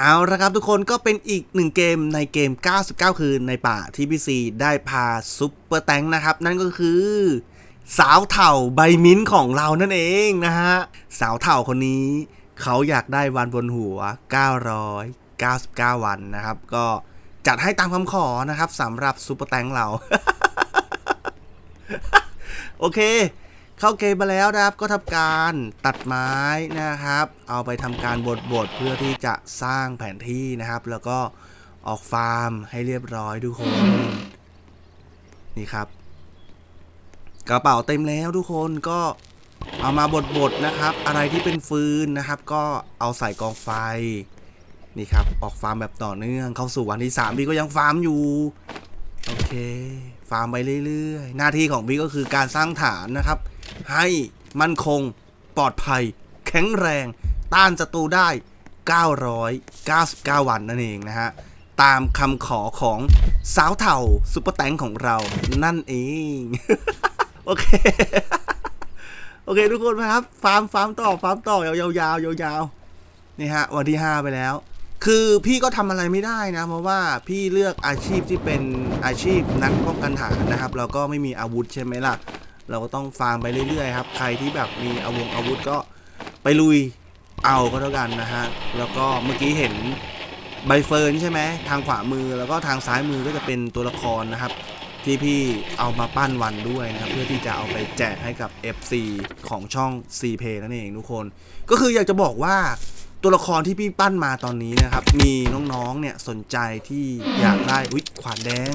เอาละครับทุกคนก็เป็นอีกหนึ่งเกมในเกม 99 คืนในป่าที่พีซีได้พาซุปเปอร์แตงนะครับ นั่นก็คือ สาวเถ่าใบมิ้นท์ของเรานั่นเองนะฮะ สาวเถ่าคนนี้ เขาอยากได้วันบนหัว 999 วันนะครับ ก็จัดให้ตามคำขอนะครับสำหรับซุปเปอร์แตงเรา โอเค เข้าเกมมาแล้วนะครับก็ทำการตัดไม้นะครับ เอาไปทำการบดบดๆเพื่อที่จะสร้างแผนที่นะครับ แล้วก็ออกฟาร์มให้เรียบร้อยทุกคนนี่ครับ กระเป๋าเต็มแล้วทุกคนก็เอามาบดบดๆนะครับ อะไรที่เป็นฟืนนะครับ ก็เอาใส่กองไฟนี่ครับออกฟาร์มแบบต่อเนื่องเข้าสู่วันที่3พี่ก็ยังฟาร์มอยู่โอเคฟาร์มไปเรื่อยๆ หน้าที่ของพี่ก็คือการสร้างฐานนะครับ ให้มั่นคง ปลอดภัย แข็งแรง ต้านศัตรูได้ 999 วันนั่นเองนะฮะ ตามคำขอของสาวเถ่าซุปเปอร์แตงของเรานั่นเอง โอเค โอเคทุกคนนะครับ ฟาร์มฟาร์มต่อฟาร์มต่อยาวๆยาวๆยาวๆนี่ฮะ วันที่ 5 ไปแล้ว คือพี่ก็ทำอะไรไม่ได้นะ เพราะว่าพี่เลือกอาชีพที่เป็นอาชีพนักป้องกันฐานนะครับ แล้วก็ไม่มีอาวุธใช่ไหมล่ะ เราก็ต้องฟาร์มไปเรื่อยๆครับใครที่แบบมีอาวงอาวุธก็ไปลุยเอาก็แล้วกันนะฮะแล้วก็เมื่อกี้เห็นใบเฟิร์นใช่ไหมทางขวามือแล้วก็ทางซ้ายมือก็จะเป็นตัวละครนะครับ ที่พี่เอามาปั้นวันด้วยนะครับ เพื่อที่จะเอาไปแจกให้กับ FC ของช่อง c p a y นั่นเองทุกคน ก็คืออยากจะบอกว่าตัวละครที่พี่ปั้นมาตอนนี้นะครับ มีน้องๆเนี่ยสนใจที่อยากได้วิขวานแดง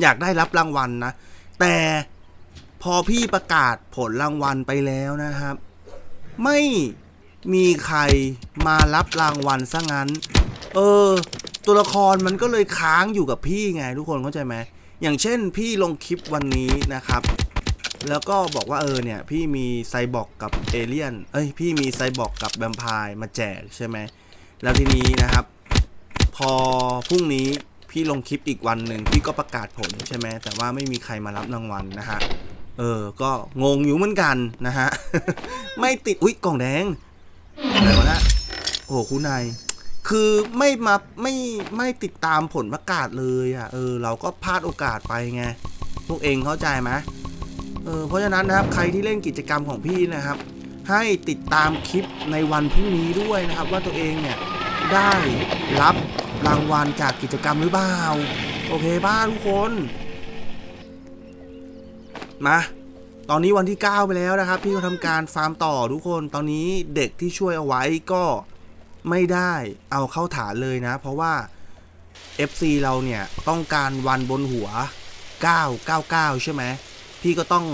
อยากได้รับรางวัลนะ แต่ พอพี่ประกาศผลรางวัลไปแล้วนะครับ ไม่มีใครมารับรางวัลซะงั้น เออ ตัวละครมันก็เลยค้างอยู่กับพี่ไงทุกคนเข้าใจไหมอย่างเช่นพี่ลงคลิปวันนี้นะครับ แล้วก็บอกว่าเออเนี่ยพี่มีไซบอร์กกับเอเลี่ยน เอ้ยพี่มีไซบอร์กกับแวมไพร์มาแจกใช่ไหม แล้วทีนี้นะครับ พอพรุ่งนี้พี่ลงคลิปอีกวันหนึ่งพี่ก็ประกาศผลใช่ไหมแต่ว่าไม่มีใครมารับรางวัลนะฮะ เออ ก็งงอยู่เหมือนกันนะฮะ ไม่ติด อุ๊ยกล่องแดงอะไรวะนะโอ้โหคุณนาย คือไม่มาไม่ไม่ติดตามผลประกาศเลยอะ เออ เราก็พลาดโอกาสไปไง พวกเองเข้าใจไหมเออ เพราะฉะนั้นนะครับ ใครที่เล่นกิจกรรมของพี่นะครับ ให้ติดตามคลิปในวันพรุ่งนี้ด้วยนะครับ ว่าตัวเองเนี่ยได้รับรางวัลจากกิจกรรมหรือเปล่า โอเคป้าทุกคน มา ตอนนี้วันที่ 9 ไปแล้วนะครับ พี่ก็ทำการฟาร์มต่อทุกคน ตอนนี้เด็กที่ช่วยเอาไว้ก็ไม่ได้เอาเข้าฐานเลยนะ เพราะว่า FC เราเนี่ยต้องการวันบนหัว 999 ใช่ไหม พี่ก็ต้อง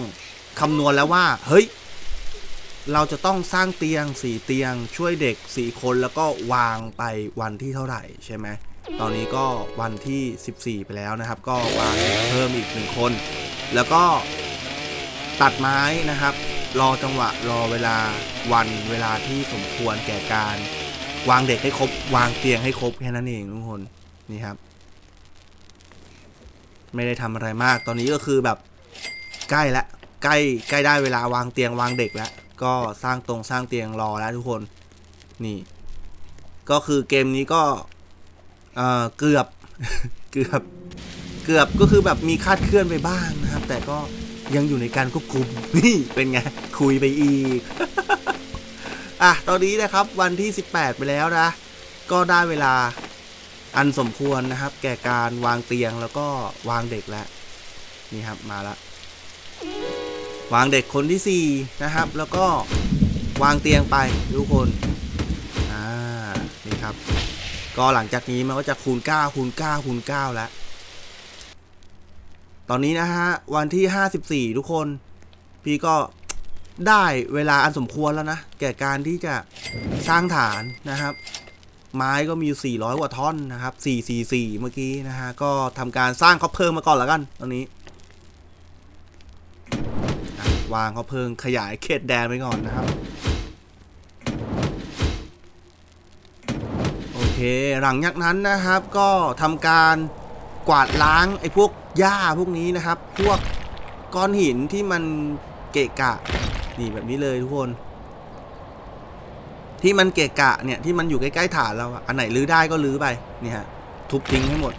คำนวณแล้วว่า เฮ้ย เราจะต้องสร้างเตียงสี่เตียง ช่วยเด็กสี่คนแล้วก็วางไปวันที่เท่าไหร่ใช่ไหม ตอนนี้ก็วันที่ 14 ไปแล้วนะครับ ก็วางเด็กเพิ่มอีกหนึ่งคน แล้วก็ ตัดไม้นะครับ รอจังหวะรอเวลาวันเวลาที่สมควรแก่การ วางเด็กให้ครบ วางเตียงให้ครบแค่นั้นเองทุกคนนี่ครับ ไม่ได้ทำอะไรมาก ตอนนี้ก็คือแบบใกล้ละใกล้ใกล้ได้เวลาวางเตียงวางเด็กแล้วก็สร้างตรงสร้างเตียงรอแล้วทุกคนนี่ ก็คือเกมนี้ก็เอ่อเกือบเกือบเกือบก็คือแบบมีคาดเคลื่อนไปบ้างนะครับ แต่ก็ ยังอยู่ในการควบคุมนี่เป็นไง คุยไปอีก อะ ตอนนี้นะครับวันที่ 18 ไปแล้วนะ ก็ได้เวลาอันสมควรนะครับ แก่การวางเตียงแล้วก็วางเด็กแล้ว นี่ครับมาละวางเด็กคนที่ 4 นะครับ แล้วก็วางเตียงไปทุกคน อ่า นี่ครับ ก็หลังจากนี้มันก็จะคูณ 9 คูณ 9 คูณ 9 แล้ว ตอนนี้นะฮะ วันที่ 54 ทุกคน พี่ก็ได้เวลาอันสมควรแล้วนะ แก่การที่จะสร้างฐานนะครับ ไม้ก็มีอยู่ 400 กว่าท่อนนะครับ 444 เมื่อกี้นะฮะ ก็ทำการสร้างเขาเพิ่มมาก่อนแล้วกัน ตอนนี้อะวางเขาเพิ่งขยายเขตแดนไปก่อนนะครับโอเค หลังจากนั้นนะครับก็ทำการ กวาดล้างไอ้พวกหญ้าพวกนี้นะครับ พวกก้อนหินที่มันเกะกะนี่แบบนี้เลยทุกคน ที่มันเกะกะเนี่ยที่มันอยู่ใกล้ๆฐานเราอันไหนรื้อได้ก็รื้อไปนี่ฮะทุบทิ้งให้หมด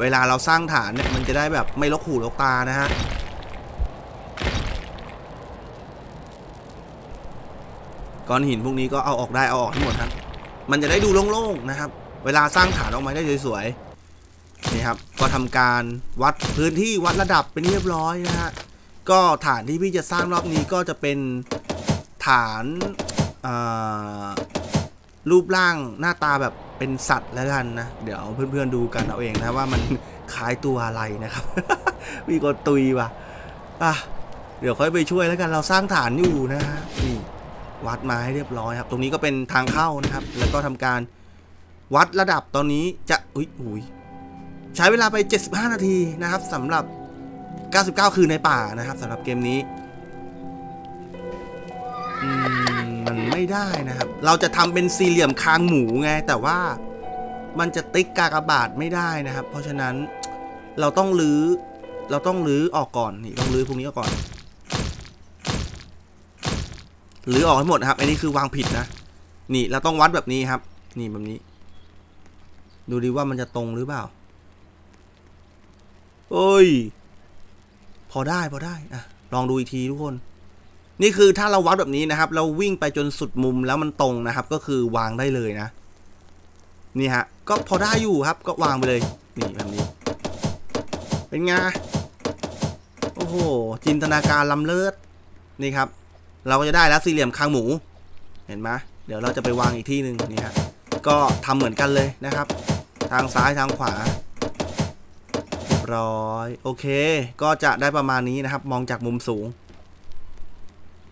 เวลาเราสร้างฐานเนี่ยมันจะได้แบบไม่ลกหูลกตานะฮะก้อนหินพวกนี้ก็เอาออกได้เอาออกทั้งหมดครับ มันจะได้ดูโล่งๆนะครับ เวลาสร้างฐานออกมาได้สวยๆ นี่ครับก็ทำการวัดพื้นที่วัดระดับเป็นเรียบร้อยนะฮะก็ฐานที่พี่จะสร้างรอบนี้ก็จะเป็นฐานารูปร่างหน้าตาแบบเป็นสัตว์แล้วกันนะ เดี๋ยวเพื่อนๆดูกันเอาเองนะว่ามันคล้ายตัวอะไรนะครับมีกดตุยว่ะอะเดี๋ยวค่อยไปช่วยแล้วกันเราสร้างฐานอยู่นะฮะนี่วัดมาให้เรียบร้อยครับ ตรงนี้ก็เป็นทางเข้านะครับ แล้วก็ทำการวัดระดับตอนนี้จะอุ้ยอุ้ย ใช้เวลาไป 75 นาทีนะครับสำหรับ 99 คืนในป่านะครับสำหรับเกมนี้มมันไม่ได้นะครับ เราจะทำเป็นสี่เหลี่ยมคางหมูไง แต่ว่ามันจะติ๊กกากบาทไม่ได้นะครับ เพราะฉะนั้นเราต้องรื้อเราต้องรื้อออกก่อนนี่ต้องรื้อพวกนี้ออกก่อนรื้อออกให้หมดนะครับ อันนี้คือวางผิดนะ นี่เราต้องวัดแบบนี้ครับ นี่แบบนี้ ดูดีว่ามันจะตรงหรือเปล่า เอ้ย พอได้พอได้อะลองดูอีกทีทุกคน นี่คือถ้าเราวัดแบบนี้นะครับ เราวิ่งไปจนสุดมุมแล้วมันตรงนะครับ ก็คือวางได้เลยนะ นี่ฮะ ก็พอได้อยู่ครับ ก็วางไปเลย นี่แบบนี้ เป็นไงโอ้โห จินตนาการล้ำเลิศ นี่ครับ เราก็จะได้แล้วสี่เหลี่ยมคางหมู เห็นไหมเดี๋ยวเราจะไปวางอีกที่หนึ่งนี่ฮะ ก็ทำเหมือนกันเลยนะครับ ทางซ้ายทางขวา ร้อย โอเค ก็จะได้ประมาณนี้นะครับ มองจากมุมสูง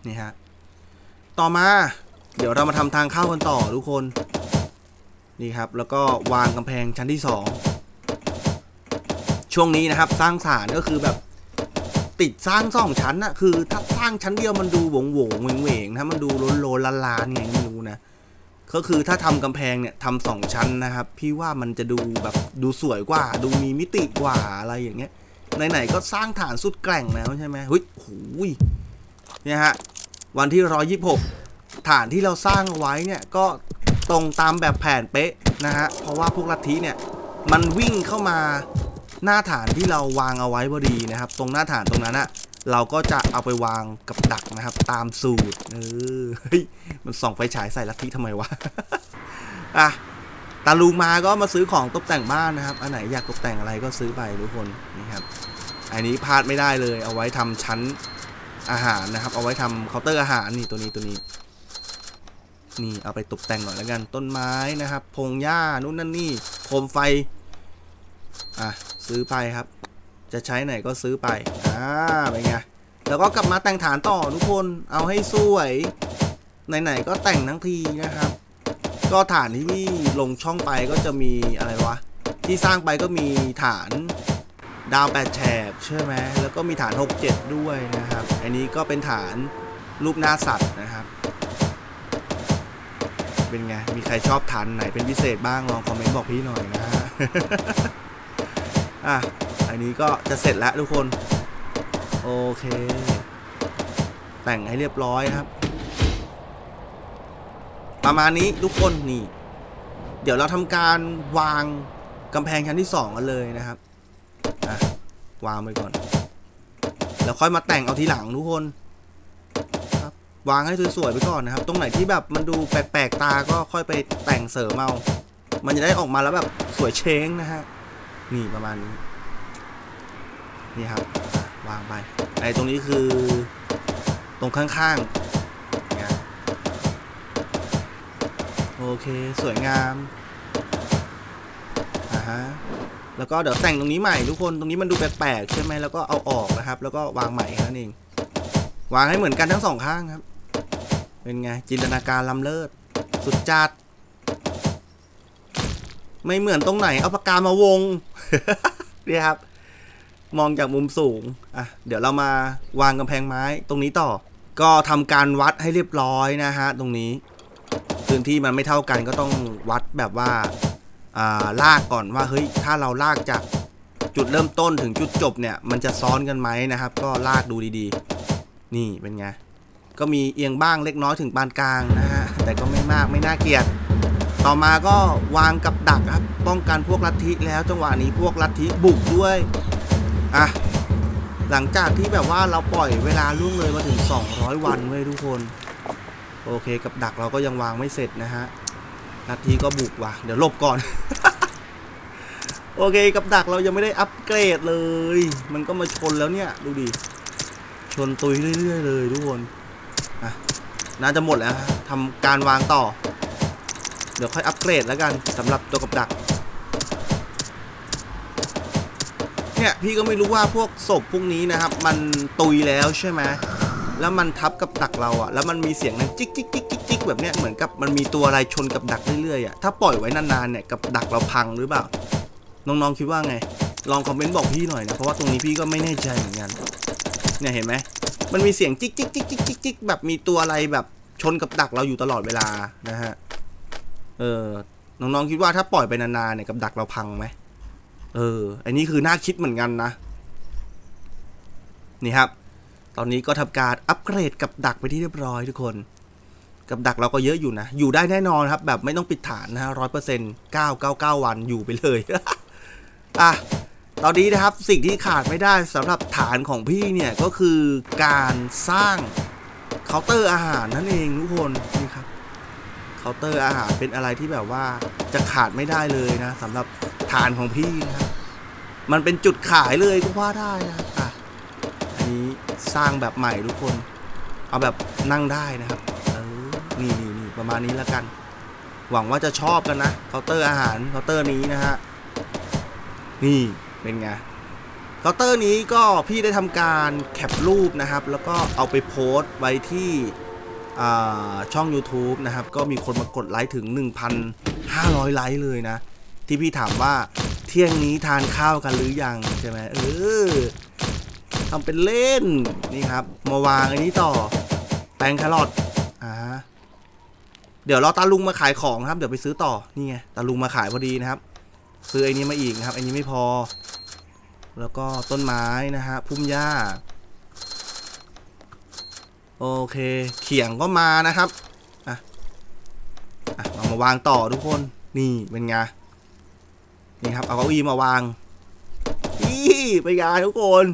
นี่ฮะ ต่อมา เดี๋ยวเรามาทำทางเข้ากันต่อทุกคน นี่ครับ แล้วก็วางกำแพงชั้นที่สองช่วงนี้นะครับ สร้างฐานก็คือแบบติดสร้างสองชั้นอะคือถ้าสร้างชั้นเดียวมันดูโหวงโหวงเหวงเวงๆถ้ามันดูโลนโลนลานลานๆไงไม่รู้นะ ก็คือถ้าทำกำแพงเนี่ยทำสองชั้นนะครับ พี่ว่ามันจะดูแบบดูสวยกว่า ดูมีมิติกว่าอะไรอย่างเงี้ยไหนๆก็สร้างฐานสุดแกร่งแล้วใช่ไหมเฮ้ยโอ้ยเนี่ยฮะวันที่ร้อยี่หกฐานที่เราสร้างเอาไว้เนี่ยก็ตรงตามแบบแผนเป๊ะนะฮะเพราะว่าพวกลัทธิเนี่ยมันวิ่งเข้ามาหน้าฐานที่เราวางเอาไว้พอดีนะครับ ตรงหน้าฐานตรงนั้นอะ เราก็จะเอาไปวางกับดักนะครับ ตามสูตรเออเฮ้ยมันส่องไฟฉายใส่ลัทธิทำไมวะอะตาลุงมาก็มาซื้อของตกแต่งบ้านนะครับ อันไหนอยากตกแต่งอะไรก็ซื้อไปทุกคนนี่ครับ อันนี้พลาดไม่ได้เลย เอาไว้ทำชั้นอาหารนะครับ เอาไว้ทำเคาน์เตอร์อาหารนี่ตัวนี้ตัวนี้ นี่เอาไปตกแต่งหน่อยแล้วกันต้นไม้นะครับ พงหญ้านู่นนั่นนี่โคมไฟ อะซื้อไปครับ จะใช้ไหนก็ซื้อไป อ่า เป็นไง แล้วก็กลับมาแต่งฐานต่อทุกคน เอาให้สวย ไหนๆก็แต่งทั้งทีนะครับ ก็ฐานที่พี่ลงช่องไปก็จะมีอะไรวะ ที่สร้างไปก็มีฐานดาวแปดแฉกใช่ไหม แล้วก็มีฐาน 6 7 ด้วยนะครับ อันนี้ก็เป็นฐานรูปหน้าสัตว์นะครับ เป็นไง มีใครชอบฐานไหนเป็นพิเศษบ้าง ลองคอมเมนต์บอกพี่หน่อยนะ อะ อันนี้ก็จะเสร็จแล้วทุกคน โอเค แต่งให้เรียบร้อยครับ ประมาณนี้ทุกคนนี่ เดี๋ยวเราทำการวางกำแพงชั้นที่สองกันเลยนะครับวางไปก่อน แล้วค่อยมาแต่งเอาทีหลังทุกคนครับวางให้สวยๆไปก่อนนะครับ ตรงไหนที่แบบมันดูแปลกๆตาก็ค่อยไปแต่งเสริมเอา มันจะได้ออกมาแล้วแบบสวยเช้งนะฮะ นี่ประมาณนี้ นี่ครับวางไปไอ้ตรงนี้คือตรงข้างๆเนี่ยโอเคสวยงามอ่าฮะแล้วก็เดี๋ยวแต่งตรงนี้ใหม่ทุกคนตรงนี้มันดูแปลกๆใช่ไหมแล้วก็เอาออกนะครับ แล้วก็วางใหม่นั้นเองวางให้เหมือนกันทั้งสองข้างครับ เป็นไงจินตนาการล้ำเลิศสุดจัด ไม่เหมือนตรงไหนเอาปากกามาวงเนี่ยครับ มองจากมุมสูงอะเดี๋ยวเรามาวางกำแพงไม้ตรงนี้ต่อ ก็ทำการวัดให้เรียบร้อยนะฮะตรงนี้ พื้นที่มันไม่เท่ากันก็ต้องวัดแบบว่าอ่าลากก่อนว่าเฮ้ยถ้าเราลากจากจุดเริ่มต้นถึงจุดจบเนี่ย มันจะซ้อนกันไหมนะครับ ก็ลากดูดีๆ นี่เป็นไงก็มีเอียงบ้างเล็กน้อยถึงปานกลางนะฮะแต่ก็ไม่มากไม่น่าเกลียดต่อมาก็วางกับดักครับ ป้องกันพวกลัทธิแล้วจังหวะนี้พวกลัทธิบุกด้วย อะ หลังจากที่แบบว่าเราปล่อยเวลาล่วงเลยมาถึง 200 วันเว้ยทุกคน โอเคกับดักเราก็ยังวางไม่เสร็จนะฮะลัทธิก็บุกว่ะ เดี๋ยวลบก่อน โอเคกับดักเรายังไม่ได้อัปเกรดเลย มันก็มาชนแล้วเนี่ย ดูดิ ชนตุยเรื่อยๆเลยทุกคนอะน่าจะหมดแล้วทำการวางต่อ เดี๋ยวค่อยอัปเกรดแล้วกันสำหรับตัวกับดัก เนี่ยพี่ก็ไม่รู้ว่าพวกศพพวกนี้นะครับ มันตุยแล้วใช่ไหมแล้วมันทับกับดักเราอะแล้วมันมีเสียงนั้นจิกจิกจิกจิกจิกแบบเนี้ยเหมือนกับมันมีตัวอะไรชนกับดักเรื่อยๆอะถ้าปล่อยไว้นานๆเนี่ยกับดักเราพังหรือเปล่า น้องๆคิดว่าไง ลองคอมเมนต์บอกพี่หน่อยนะเพราะว่าตรงนี้พี่ก็ไม่แน่ใจเหมือนกันเนี่ยเห็นไหมมันมีเสียงจิกจิกจิกจิกจิกจิกแบบมีตัวอะไรแบบชนกับดักเราอยู่ตลอดเวลานะฮะเออน้องๆคิดว่าถ้าปล่อยไปนานๆเนี่ยกับดักเราพังไหม เออ อันนี้คือน่าคิดเหมือนกันนะ นี่ครับ ตอนนี้ก็ทำการอัปเกรดกับดักไปที่เรียบร้อยทุกคน กับดักเราก็เยอะอยู่นะ อยู่ได้แน่นอนครับ แบบไม่ต้องปิดฐานนะฮะร้อยเปอร์เซ็นต์เก้าเก้าเก้าวันอยู่ไปเลย อะตอนนี้นะครับสิ่งที่ขาดไม่ได้สำหรับฐานของพี่เนี่ย ก็คือการสร้างเคาน์เตอร์อาหารนั่นเองทุกคนนี เคาน์เตอร์อาหารเป็นอะไรที่แบบว่าจะขาดไม่ได้เลยนะสำหรับฐานของพี่นะมันเป็นจุดขายเลยก็ว่าได้นะอะอันนี้สร้างแบบใหม่ทุกคน เอาแบบนั่งได้นะครับเออนี่นี่นี่ประมาณนี้แล้วกัน หวังว่าจะชอบกันนะเคาน์เตอร์อาหารเคาน์เตอร์นี้นะฮะนี่เป็นไงเคาน์เตอร์นี้ก็พี่ได้ทำการแคปรูปนะครับ แล้วก็เอาไปโพสต์ไว้ที่ ช่อง YouTube นะครับ ก็มีคนมากดไลค์ถึง 1,500 ไลค์เลยนะ ที่พี่ถามว่าเที่ยงนี้ทานข้าวกันหรือยังใช่ไหมเออทำเป็นเล่นนี่ครับ มาวางอันนี้ต่อแตงแครอทอ่าเดี๋ยวรอตาลุงมาขายของครับ เดี๋ยวไปซื้อต่อนี่ไงตาลุงมาขายพอดีนะครับ ซื้อไอ้นี้มาอีกนะครับไอ้นี้ไม่พอ แล้วก็ต้นไม้นะฮะพุ่มหญ้า โอเค เขียงก็มานะครับอะอะเอามาวางต่อทุกคน นี่เป็นไง นี่ครับ เอาเก้าอี้มาวาง นี่เป็นไงทุกคน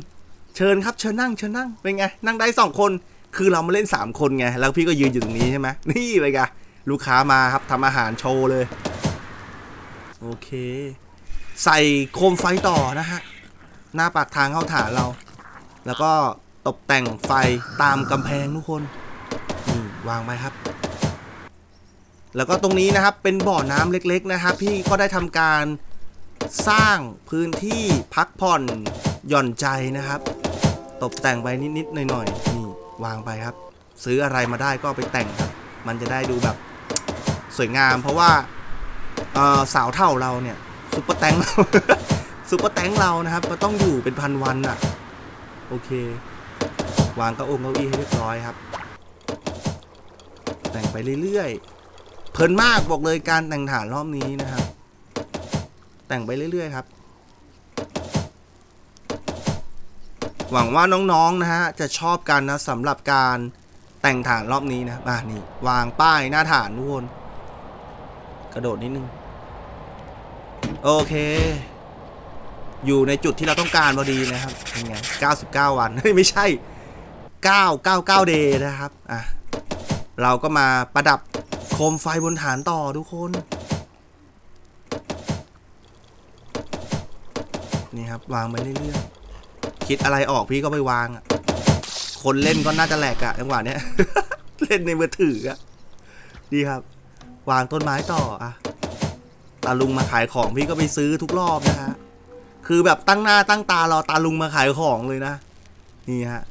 เชิญครับ เชิญนั่ง เชิญนั่ง เป็นไง นั่งได้สองคน คือเรามาเล่นสามคนไง แล้วพี่ก็ยืนอยู่ตรงนี้ใช่ไหมนี่เป็นไง ลูกค้ามาครับทำอาหารโชว์เลย โอเค ใส่โคมไฟต่อนะฮะ หน้าปากทางเข้าฐานเรา แล้วก็ ตกแต่งไฟตามกำแพงทุกคนนี่วางไปครับ แล้วก็ตรงนี้นะครับเป็นบ่อน้ำเล็กๆนะครับ พี่ก็ได้ทำการสร้างพื้นที่พักผ่อนหย่อนใจนะครับ ตกแต่งไปนิดๆหน่อยๆนี่วางไปครับ ซื้ออะไรมาได้ก็ไปแต่งครับ มันจะได้ดูแบบสวยงาม เพราะว่าสาวเท่าเราเนี่ยซุปเปอร์แตงเราซุปเปอร์แตงเรานะครับมันต้องอยู่เป็นพันวันอะ โอเค วางเก้าองเก้าอี้ให้เรียบร้อยครับ แต่งไปเรื่อยๆ เพลินมากบอกเลยการแต่งฐานรอบนี้นะครับ แต่งไปเรื่อยๆ ครับ หวังว่าน้องๆนะฮะจะชอบกันนะสำหรับการแต่งฐานรอบนี้นะครับอ่านี่วางป้ายหน้าฐานทุกคนกระโดดนิดนึง โอเค อยู่ในจุดที่เราต้องการพอดีนะครับเป็นไง 99 วันเฮ้ยไม่ใช่ 999เดย์นะครับ อะ เราก็มาประดับโคมไฟบนฐานต่อทุกคน นี่ครับ วางไปเรื่อยๆ คิดอะไรออกพี่ก็ไปวางอะ คนเล่นก็น่าจะแหลกอะจังหวะเนี้ย เล่นในมือถืออะดีครับ วางต้นไม้ต่ออะตาลุงมาขายของพี่ก็ไปซื้อทุกรอบนะฮะ คือแบบตั้งหน้าตั้งตารอตาลุงมาขายของเลยนะ นี่ฮะ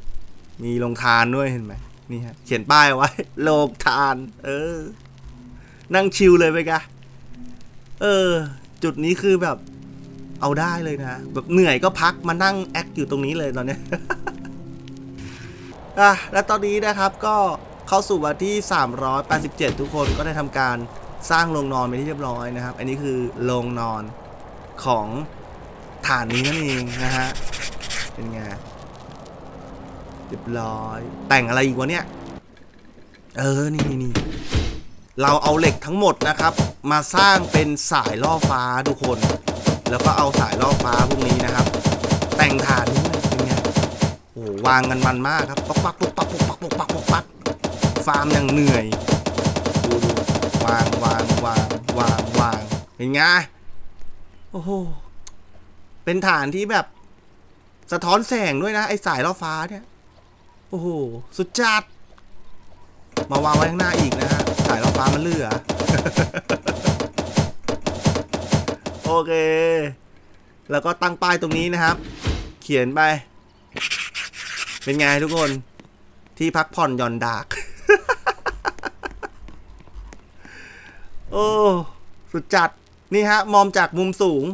มีโรงทานด้วยเห็นไหมนี่ฮะเขียนป้ายไว้โรงทาน เออ นั่งชิลเลยไปกะเออ จุดนี้คือแบบ เอาได้เลยนะ แบบเหนื่อยก็พักมานั่งแอคอยู่ตรงนี้เลยตอนเนี้ยอะและตอนนี้นะครับก็เข้าสู่วันที่ 387 ทุกคนก็ได้ทำการสร้างโรงนอนไปนที่เรียบร้อยนะครับ อันนี้คือโรงนอนของฐานนี้นั่นเองนะฮะเป็นไง รียบร้อย แต่งอะไรอีกวะเนี่ย เออ นี่นี่นี่เราเอาเหล็กทั้งหมดนะครับ มาสร้างเป็นสายล่อฟ้าทุกคน แล้วก็เอาสายล่อฟ้าพวกนี้นะครับ แต่งฐานนี่เป็นไงโอ้วางกันมันมากครับปักปักปักปักปักปักปักปักปุกปักฟาร์มอย่างเหนื่อยดูดูวางวางวางวางวางเห็นไงโอ้โหเป็นฐานที่แบบ สะท้อนแสงด้วยนะ ไอ้สายล่อฟ้าเนี่ย อ้โห สุดจัด มาวางไว้ข้างหน้าอีกนะฮะสายล่อฟ้ามันเลือโอเค แล้วก็ตั้งป้ายตรงนี้นะครับ เขียนไป เป็นไงทุกคน ที่พักผ่อนหย่อนดาก โอ้ สุดจัด นี่ฮะ มองจากมุมสูง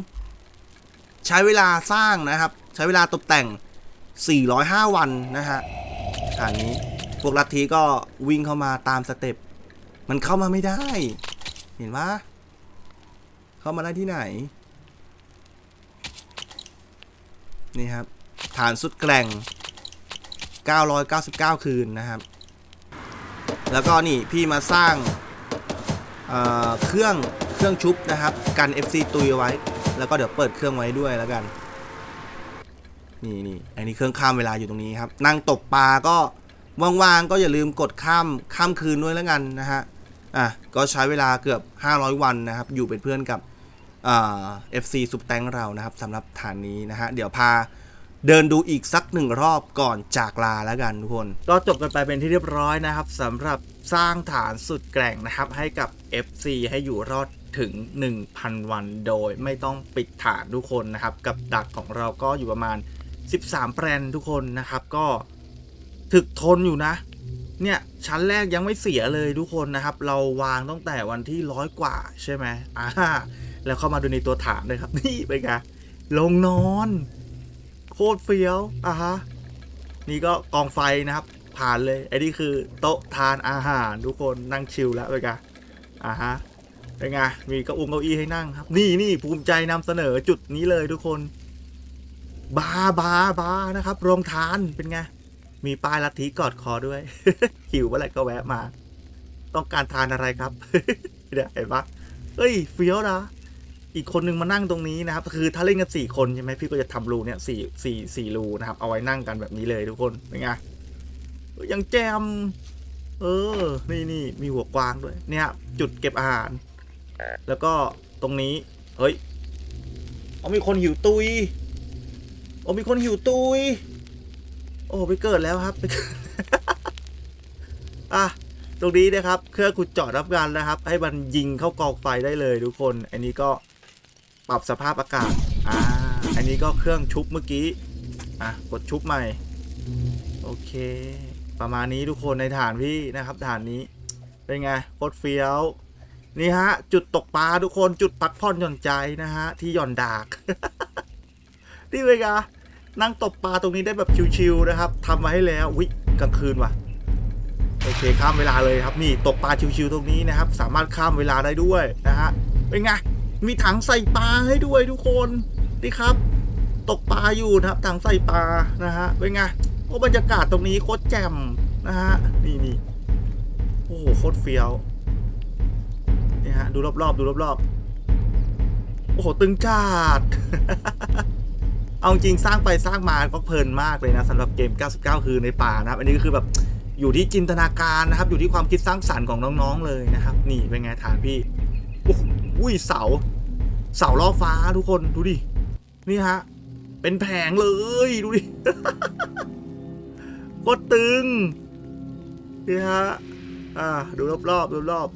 ใช้เวลาสร้างนะครับ ใช้เวลาตกแต่ง 405 วันนะฮะานนี้ พวกลัทธิก็วิ่งเข้ามาตามสเต็ป มันเข้ามาไม่ได้ เห็นปะเข้ามาได้ที่ไหน นี่ครับ ฐานสุดแกร่ง 999 คืนนะครับ แล้วก็นี่พี่มาสร้างเเครื่องเครื่องชุบนะครับ กัน FC ตุยเอาไว้ แล้วก็เดี๋ยวเปิดเครื่องไว้ด้วยแล้วกัน นี่นี่อันนี้เครื่องข้ามเวลาอยู่ตรงนี้ครับ นั่งตกปลาก็ว่างๆก็อย่าลืมกดข้ามข้ามคืนด้วยแล้วกันนะฮะอะก็ใช้เวลาเกือบ 500 วันนะครับ อยู่เป็นเพื่อนกับเอ่า FC ซุปแตงเรานะครับสำหรับฐานนี้นะฮะเดี๋ยวพาเดินดูอีกสักหนึ่งรอบก่อนจากลาแล้วกันทุกคน ก็จบกันไปเป็นที่เรียบร้อยนะครับสำหรับสร้างฐานสุดแกร่งนะครับ ให้กับ FC ให้อยู่รอดถึง 1,000 วันโดยไม่ต้องปิดฐานทุกคนนะครับ กับดักของเราก็อยู่ประมาณ 13 แปรนทุกคนนะครับก็ถึกทนอยู่นะ เนี่ย ชั้นแรกยังไม่เสียเลยทุกคนนะครับ เราวางตั้งแต่วันที่ร้อยกว่าใช่ไหมอ่าแล้วเข้ามาดูในตัวฐานเลยครับ นี่ไปนไงลงนอน โคตรเฟี้ยวอะฮะนี่ก็กองไฟนะครับ ผ่านเลยไอ้นี่คือโต๊ะทานอาหาร ทุกคนนั่งชิลแล้วไปนไงอ่าฮะเป็นไงมีเก้าอุ้งเก้าอี้ให้นั่งครับ นี่นี่ภูมิใจนำเสนอจุดนี้เลยทุกคน บาบาบานะครับ โรงทานเป็นไง มีป้ายลัทธิกอดคอด้วย หิวเมื่อไหร่ก็แวะมา ต้องการทานอะไรครับเนี่ยเห็นปะเฮ้ยเฟี้ยวนะอีกคนนึงมานั่งตรงนี้นะครับ คือถ้าเล่นกันสี่คนใช่ไหมพี่ก็จะทำรูเนี่ยสี่สี่สี่รูนะครับ เอาไว้นั่งกันแบบนี้เลยทุกคนเป็นไงยยังแจม เออ นี่นี่มีหัวกวางด้วย เนี่ย จุดเก็บอาหาร แล้วก็ตรงนี้ เฮ้ย เอามีคนหิวตุย โอ้มีคนหิวตุย โอ้ไปเกิดแล้วครับไปอะตรงนี้นะครับ เครื่องขุดเจาะรับงานนะครับ ให้มันยิงเข้ากองไฟได้เลยทุกคน อันนี้ก็ปรับสภาพอากาศ อ่า อันนี้ก็เครื่องชุบเมื่อกี้ อะ กดชุบใหม่ โอเค ประมาณนี้ทุกคนในฐานพี่นะครับ ฐานนี้ เป็นไงโคตรเฟี้ยว นี่ฮะ จุดตกปลาทุกคน จุดพักผ่อนหย่อนใจนะฮะ ที่หย่อนดาก นี่เป็นไงนั่งตกปลาตรงนี้ได้แบบชิวๆนะครับทำมาให้แล้ววิกลางคืนว่ะโอเคข้ามเวลาเลยครับนี่ตกปลาชิวๆตรงนี้นะครับ สามารถข้ามเวลาได้ด้วยนะฮะเป็นไงมีถังใส่ปลาให้ด้วยทุกคนนี่ครับ ตกปลาอยู่นะครับถังใส่ปลานะฮะเป็นไงโอ้บรรยากาศตรงนี้โคตรแจ่มนะฮะนี่นี่โอ้โหโคตรเฟี้ยวนี่ฮะดูรอบๆดูรอบๆโอ้โหตึงจัด เอาจริงสร้างไปสร้างมาก็เพลินมากเลยนะสำหรับเกม 99 คือในป่านะครับ อันนี้ก็คือแบบอยู่ที่จินตนาการนะครับ อยู่ที่ความคิดสร้างสรรค์ของน้องๆเลยนะครับ นี่เป็นไงฐานพี่โอ้โหอุ้ยเสา เสาล้อฟ้าทุกคนดูดิ นี่ฮะ เป็นแผงเลยดูดิโคตรึงนี่ฮะอ่าดูรอบๆดูรอบ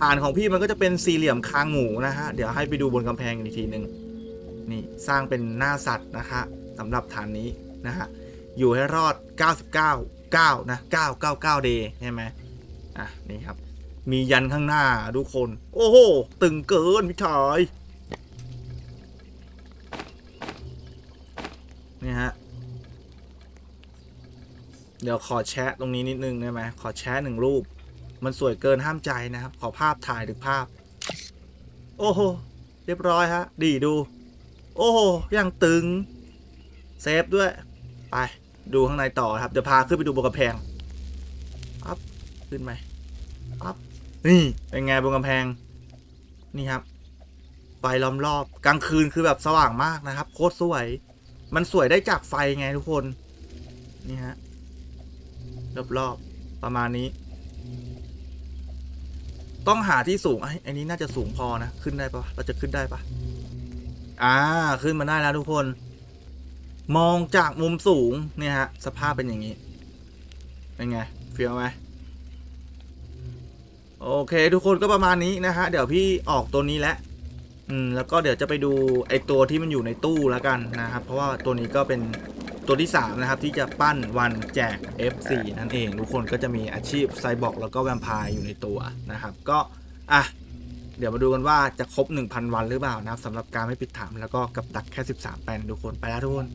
ฐานของพี่มันก็จะเป็นสี่เหลี่ยมคางหมูนะฮะ เดี๋ยวให้ไปดูบนกำแพงอีกทีหนึ่ง นี่สร้างเป็นหน้าสัตว์นะคะสำหรับฐานนี้นะฮะอยู่ให้รอด 99 9นะ999เดย์ใช่ไหมอะนี่ครับ มียันข้างหน้าทุกคน โอ้โห ตึงเกินพี่ชายนี่ฮะเดี๋ยวขอแชะตรงนี้นิดนึงได้ไหมขอแชะหนึ่งรูป มันสวยเกินห้ามใจนะครับ ขอภาพถ่ายถึงภาพ โอ้โห เรียบร้อยฮะ ดีดู โอ้โหยังตึง เซฟด้วย ไป ดูข้างในต่อครับ เดี๋ยวพาขึ้นไปดูบนกระแพงปั๊บขึ้นไหมปั๊บนี่เป็นไงบนกำแพง นี่ครับ ไฟล้อมรอบกลางคืนคือแบบสว่างมากนะครับ โคตรสวย มันสวยได้จากไฟไงทุกคน นี่ฮะรอบๆประมาณนี้ ต้องหาที่สูงไอ้ไอันนี้น่าจะสูงพอนะ ขึ้นได้ปะเราจะขึ้นได้ปะ อ่า ขึ้นมาได้แล้วทุกคน มองจากมุมสูงเนี่ยฮะ สภาพเป็นอย่างนี้ เป็นไงเฟี้ยวไหมโอเค ทุกคนก็ประมาณนี้นะฮะ เดี๋ยวพี่ออกตัวนี้แล้วอืม แล้วก็เดี๋ยวจะไปดูไอตัวที่มันอยู่ในตู้แล้วกันนะครับ เพราะว่าตัวนี้ก็เป็นตัวที่ 3 นะครับ ที่จะปั้นวันแจก F4 นั่นเอง ทุกคนก็จะมีอาชีพไซบอร์กแล้วก็แวมไพร์อยู่ในตัวนะครับ ก็ อะ เดี๋ยวมาดูกันว่าจะครบ 1,000 วันหรือเปล่านะครับสำหรับการไม่ปิดถามแล้วก็กับดักแค่ 13แปลนทุกคนไปแล้วทุกคน